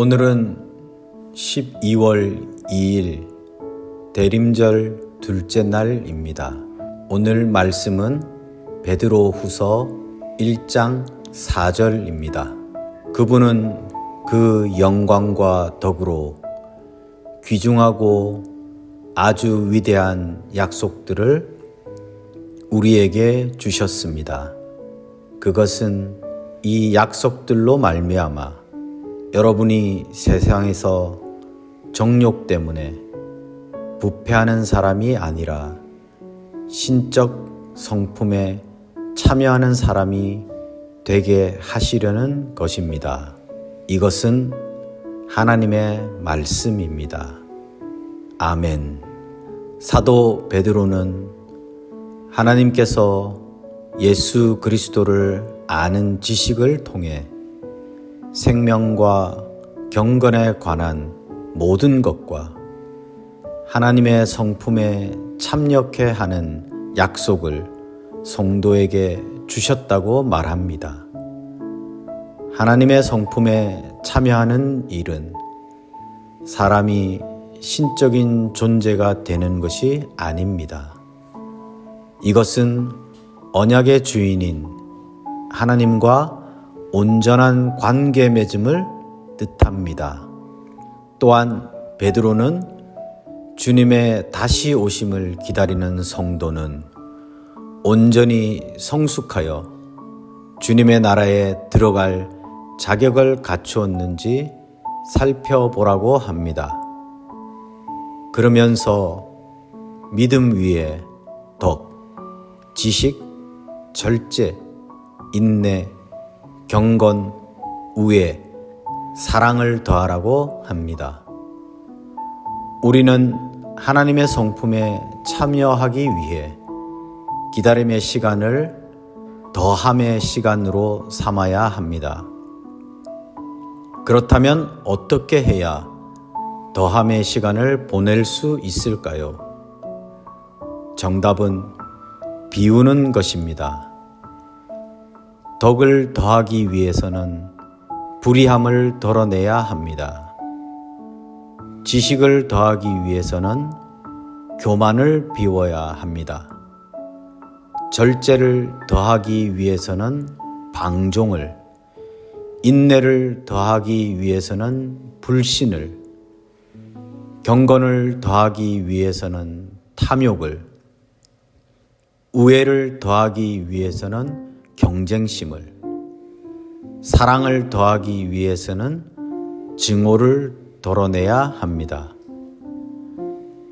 오늘은 12월 2일 대림절 둘째 날입니다. 오늘 말씀은 베드로 후서 1장 4절입니다. 그분은 그 영광과 덕으로 귀중하고 아주 위대한 약속들을 우리에게 주셨습니다. 그것은 이 약속들로 말미암아 여러분이 세상에서 정욕 때문에 부패하는 사람이 아니라 신적 성품에 참여하는 사람이 되게 하시려는 것입니다. 이것은 하나님의 말씀입니다. 아멘. 사도 베드로는 하나님께서 예수 그리스도를 아는 지식을 통해 생명과 경건에 관한 모든 것과 하나님의 성품에 참여케 하는 약속을 성도에게 주셨다고 말합니다. 하나님의 성품에 참여하는 일은 사람이 신적인 존재가 되는 것이 아닙니다. 이것은 언약의 주인인 하나님과 온전한 관계 맺음을 뜻합니다. 또한 베드로는 주님의 다시 오심을 기다리는 성도는 온전히 성숙하여 주님의 나라에 들어갈 자격을 갖추었는지 살펴보라고 합니다. 그러면서 믿음 위에 덕, 지식, 절제, 인내, 경건, 우애, 사랑을 더하라고 합니다. 우리는 하나님의 성품에 참여하기 위해 기다림의 시간을 더함의 시간으로 삼아야 합니다. 그렇다면 어떻게 해야 더함의 시간을 보낼 수 있을까요? 정답은 비우는 것입니다. 덕을 더하기 위해서는 불의함을 덜어내야 합니다. 지식을 더하기 위해서는 교만을 비워야 합니다. 절제를 더하기 위해서는 방종을, 인내를 더하기 위해서는 불신을, 경건을 더하기 위해서는 탐욕을, 우애를 더하기 위해서는 경쟁심을, 사랑을 더하기 위해서는 증오를 덜어내야 합니다.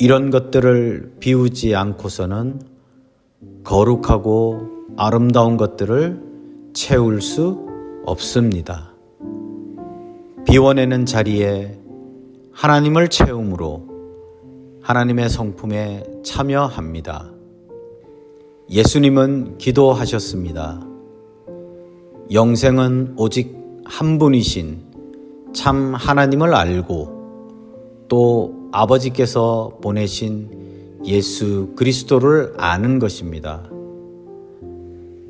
이런 것들을 비우지 않고서는 거룩하고 아름다운 것들을 채울 수 없습니다. 비워내는 자리에 하나님을 채움으로 하나님의 성품에 참여합니다. 예수님은 기도하셨습니다. 영생은 오직 한 분이신 참 하나님을 알고 또 아버지께서 보내신 예수 그리스도를 아는 것입니다.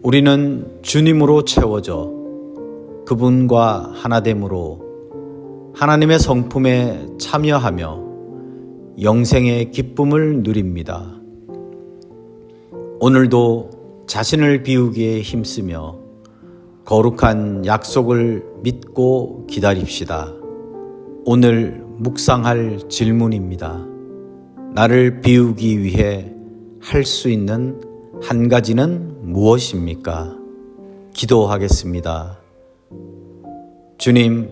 우리는 주님으로 채워져 그분과 하나됨으로 하나님의 성품에 참여하며 영생의 기쁨을 누립니다. 오늘도 자신을 비우기에 힘쓰며 거룩한 약속을 믿고 기다립시다. 오늘 묵상할 질문입니다. 나를 비우기 위해 할 수 있는 한 가지는 무엇입니까? 기도하겠습니다. 주님,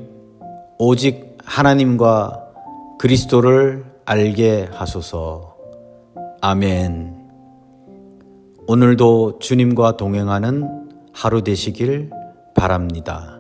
오직 하나님과 그리스도를 알게 하소서. 아멘. 오늘도 주님과 동행하는 하루 되시길 바랍니다.